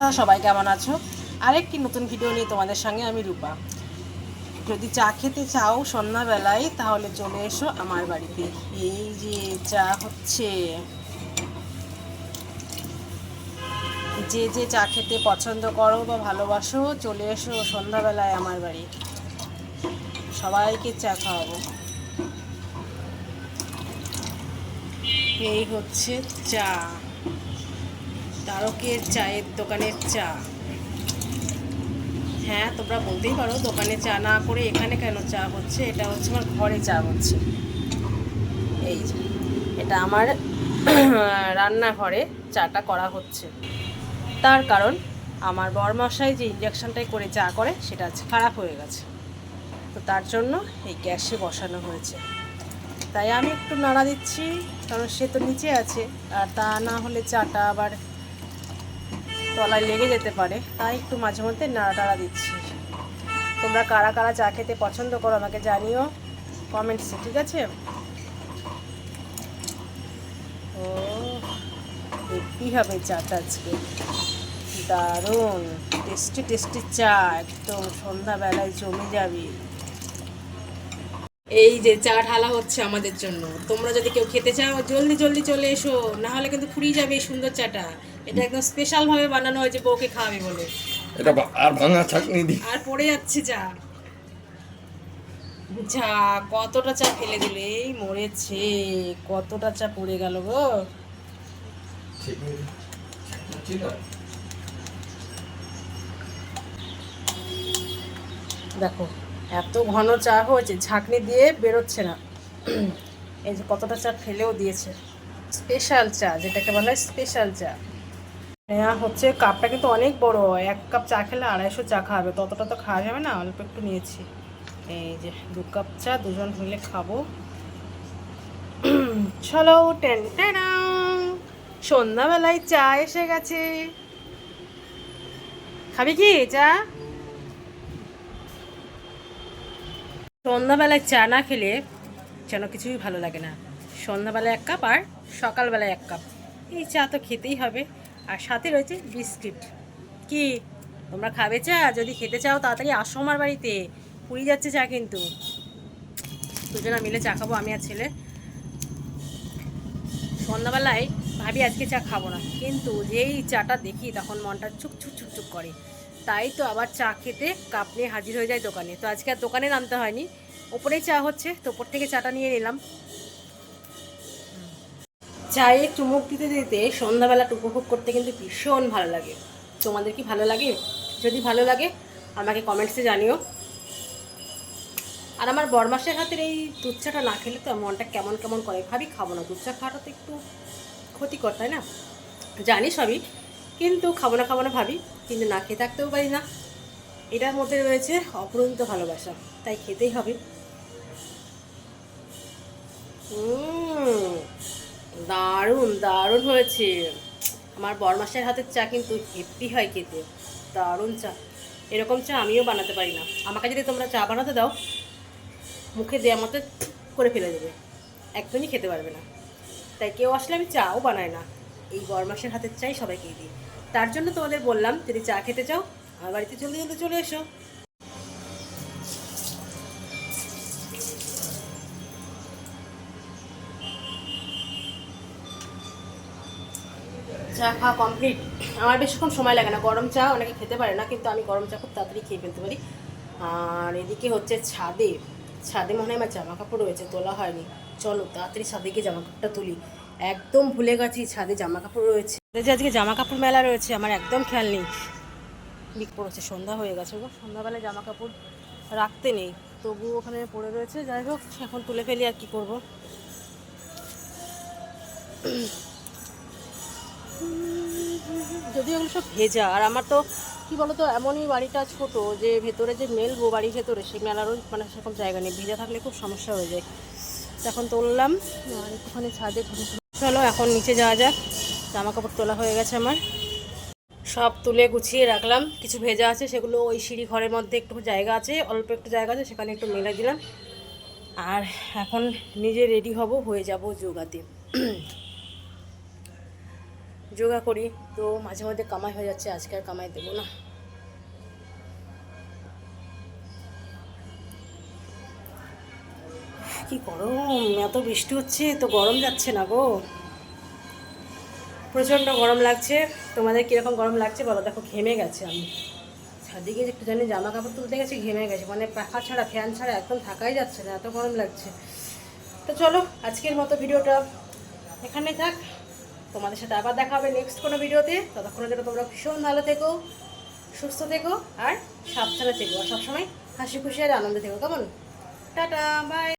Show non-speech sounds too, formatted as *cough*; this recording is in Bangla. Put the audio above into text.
সবাই কেমন আছো? আরেকটি নতুন ভিডিও নিয়ে তোমাদের সঙ্গে আমি রূপা। যদি চা খেতে চাও সন্ধ্যাবেলায়, তাহলে চলে এসো আমার বাড়িতে। এই যে চা হচ্ছে, যে যে চা খেতে পছন্দ করো বা ভালোবাসো, চলে এসো সন্ধ্যাবেলায় আমার বাড়ি। সবাইকে চা খাওয়াবো। এই হচ্ছে চা। তারকের চায়ের দোকানের চা। হ্যাঁ তোমরা বলতেই পারো দোকানে চা না করে এখানে কেন চা হচ্ছে? এটা হচ্ছে আমার ঘরে চা হচ্ছে। এই এটা আমার *clears throat* রান্নাঘরে চাটা করা হচ্ছে। তার কারণ আমার বরমশাই যে ইঞ্জেকশনটাই করে চা করে, সেটা খারাপ হয়ে গেছে। তো তার জন্য এই গ্যাসে বসানো হয়েছে। তাই আমি একটু নাড়া দিচ্ছি, কারণ সে তো নিচে আছে। আর তা না হলে চাটা আবার তলায় লেগে যেতে পারে, তাই একটু মাঝে মধ্যে নাড়া টাড়া দিচ্ছি। তোমরা কারা কারা চা খেতে পছন্দ করো আমাকে জানিও কমেন্টসে, ঠিক আছে? ও হেপি হবে চাটা আজকে। দারুণ, টেস্টি টেস্টি চা, একদম সন্ধ্যাবেলায় জমে যাবে। এই যে চা ঢালা হচ্ছে আমাদের জন্য। তোমরা যদি কেউ খেতে চাও জলদি জলদি চলে এসো। না হলে কিন্তু ফুরিয়ে যাবে এই সুন্দর চাটা। এটা একদম স্পেশাল ভাবে বানানো হয়েছে বউকে খাওয়াবে বলে। এটা আর ভাঙা ছাকনি দি আর পড়ে যাচ্ছে চা যা কতটা চা ফেলে দিলে? এই মরেছে। কতটা চা পড়ে গেল গো। দেখো এত ঘন চা হয়েছে, ঝাঁকনি দিয়ে বেরোচ্ছে না। এই যে কতটা চা ফেলেও দিয়েছে। স্পেশাল চা, যেটাকে বলা হয় স্পেশাল চা। নেওয়া হচ্ছে, কাপটা কিন্তু অনেক বড়, এক কাপ চা খেলে আড়াইশো চা খাওয়াবে ততটা তো খাওয়া যাবে না, অল্প একটু নিয়েছি। এই যে দু কাপ চা, দুজন মিলে খাব। চলো, টেন টেনাং। সন্ধ্যাবেলায় চা এসে গেছে। খাবি কি, চা? সন্ধ্যাবেলায় চা না খেলে যেন কিছুই ভালো লাগে না। সন্ধ্যাবেলায় এক কাপ আর সকালবেলায় এক কাপ। এই চা তো খেতেই হবে। আর সাথে রয়েছে বিস্কিট। কি? তোমরা খাবে চা? যদি খেতে চাও, তাড়াতাড়ি আসো আমার বাড়িতে। পুড়ি যাচ্ছে চা কিন্তু। দুজনা মিলে চা খাব, আমি আর ছেলে। সন্ধ্যাবেলায় ভাবি আজকে চা খাব না। কিন্তু যেই চাটা দেখি, তখন মনটা চুক চুক চুক চুক করে। তাই তো আবার চা খেতে কাপ নিয়ে হাজির হয়ে যায় দোকানে। তো আজকে আর দোকানে নামতে হয়নি। ওপরেই চা হচ্ছে, তো ওপর থেকে চাটা নিয়ে নিলাম। চায়ে চুমুক দিতে দিতে সন্ধ্যাবেলাটা উপভোগ করতে কিন্তু ভীষণ ভালো লাগে। তোমাদের কি ভালো লাগে? যদি ভালো লাগে, আমাকে কমেন্টসে জানিও। আর আমার বরমাসের হাতের এই দুধ চাটা না খেলে তো মনটা কেমন কেমন করে? ভাবি খাব না দুধ চা খাওয়াটা তো একটু ক্ষতিকর, তাই না? জানি সবই, কিন্তু খাব না খাব না ভাবি। কিন্তু না খেয়ে থাকতেও পারি না। এটার মধ্যে রয়েছে অপরন্ত ভালোবাসা, তাই খেতেই হবে। দারুণ দারুণ হয়েছে। আমার বরমাসের হাতের চা কিন্তু হেপি হয় খেতে, দারুণ চা। এরকম চা আমিও বানাতে পারি না। আমাকে যদি তোমরা চা বানাতে দাও, মুখে দেওয়া মতো করে ফেলে দেবে। একদমই খেতে পারবে না। তাই কেউ আসলে আমি চাও বানাই না। এই বরমাসের হাতের চাই সবাইকে দিই তার জন্য তোমাদের বললাম, যদি চা খেতে চাও, আমার বাড়িতে জলদি জলদি চলে এসো। চা খাওয়া কমপ্লিট আমার বেশিক্ষণ সময় লাগে না। গরম চা অনেকে খেতে পারে না, কিন্তু আমি গরম চা খুব তাড়াতাড়ি খেয়ে ফেলতে পারি। আর এদিকে হচ্ছে ছাদে। ছাদে মনে হয় আমার জামা কাপড় রয়েছে, তোলা হয়নি। চলো, তাড়াতাড়ি ছাদে গিয়ে জামা কাপড়টা তুলি। একদম ভুলে গেছি, ছাদে জামা কাপড় রয়েছে যে আজকে জামা কাপড় মেলা রয়েছে, আমার একদম খেয়াল নেই। বিক পড়েছে, সন্ধ্যা হয়ে গেছে গো। সন্ধ্যাবেলায় জামা কাপড় রাখতে নেই তবু ওখানে পড়ে রয়েছে। যাই হোক, এখন তুলে ফেলি আর কি করব। যদিও ওগুলো সব ভেজা, আর আমার তো, কি বলতো, এমনই বাড়িটা ছোট যে ভেতরে যে মেলবো বাড়ির ভেতরে, সেই মেলারও মানে সেরকম জায়গা নেই। ভেজা থাকলে খুব সমস্যা হয়ে যায়। এখন তুললাম, আর একটুখানি ছাদে চলো এখন নিচে যাওয়া যাক। জামা কাপড় তোলা হয়ে গেছে আমার। সব তুলে গুছিয়ে রাখলাম। কিছু ভেজা আছে, সেগুলো ওই সিঁড়ি ঘরের মধ্যে একটু জায়গা আছে, অল্প একটু জায়গা আছে, সেখানে একটু মেলে দিলাম। আর এখন নিজে রেডি হব, হয়ে যাব যোগাতে। যোগা করি, তো মাঝে মধ্যে কামাই হয়ে যাচ্ছে, আজকে আর কামাই দেবো না। কি গরম? এত বৃষ্টি হচ্ছে, তো গরম যাচ্ছে না গো। প্রচণ্ড গরম লাগছে। তোমাদের কীরকম গরম লাগছে বলো? দেখো, ঘেমে গেছে আমি। ছাদিকে একটু জানি জামা কাপড় তুলতে গেছি, ঘেমে গেছে। মানে পাখা ছাড়া, ফ্যান ছাড়া একদম থাকাই যাচ্ছে না, এত গরম লাগছে। তো চলো, আজকের মতো ভিডিওটা এখানে থাক। তোমাদের সাথে আবার দেখা হবে নেক্সট কোনো ভিডিওতে। ততক্ষণের জন্য তোমরা ভীষণ ভালো থেকো, সুস্থ থেকো আর সাবধানে থেকো। আর সবসময় হাসি খুশি আর আনন্দে থেকো। কেমন? Tata bye